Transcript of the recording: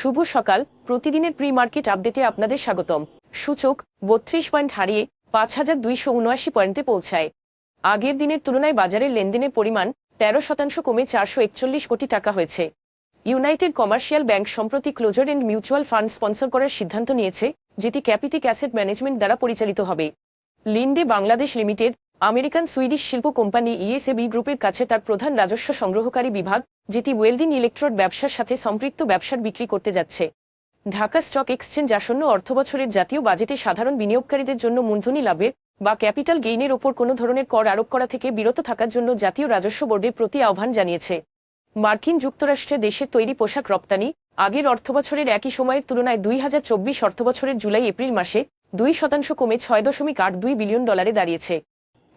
শুভ সকাল। প্রতিদিনের pre market আপডেটে আপনাদের স্বাগতম। সূচক বত্রিশ পয়েন্ট হারিয়ে পাঁচ হাজার দুইশো উনআশি পয়েন্টে পৌঁছায়। আগের দিনের তুলনায় বাজারের লেনদেনের পরিমাণ তেরো শতাংশ কমে চারশো একচল্লিশ কোটি টাকা হয়েছে। ইউনাইটেড কমার্শিয়াল ব্যাংক সম্প্রতি closure end mutual fund sponsor করার সিদ্ধান্ত নিয়েছে, যেটি ক্যাপিটিক অ্যাসেট ম্যানেজমেন্ট দ্বারা পরিচালিত হবে। Linde Bangladesh limited American Swedish শিল্প কোম্পানি ইএসএবি গ্রুপের কাছে তার প্রধান রাজস্ব সংগ্রহকারী বিভাগ, যেটি ওয়েলডিন ইলেকট্রোড ব্যবসার সাথে সম্পৃক্ত ব্যবসার বিক্রি করতে যাচ্ছে। ঢাকা স্টক এক্সচেঞ্জ আসন্ন অর্থবছরের জাতীয় বাজেটে সাধারণ বিনিয়োগকারীদের জন্য মূলধনী লাভের বা ক্যাপিটাল গেইনের ওপর কোনো ধরনের কর আরোপ করা থেকে বিরত থাকার জন্য জাতীয় রাজস্ব বোর্ডের প্রতি আহ্বান জানিয়েছে। মার্কিন যুক্তরাষ্ট্রে দেশের তৈরি পোশাক রপ্তানি আগের অর্থবছরের একই সময়ের তুলনায় দুই হাজার চব্বিশ অর্থবছরের জুলাই এপ্রিল মাসে দুই শতাংশ কমে ছয় দশমিক আট দুই বিলিয়ন ডলারে দাঁড়িয়েছে।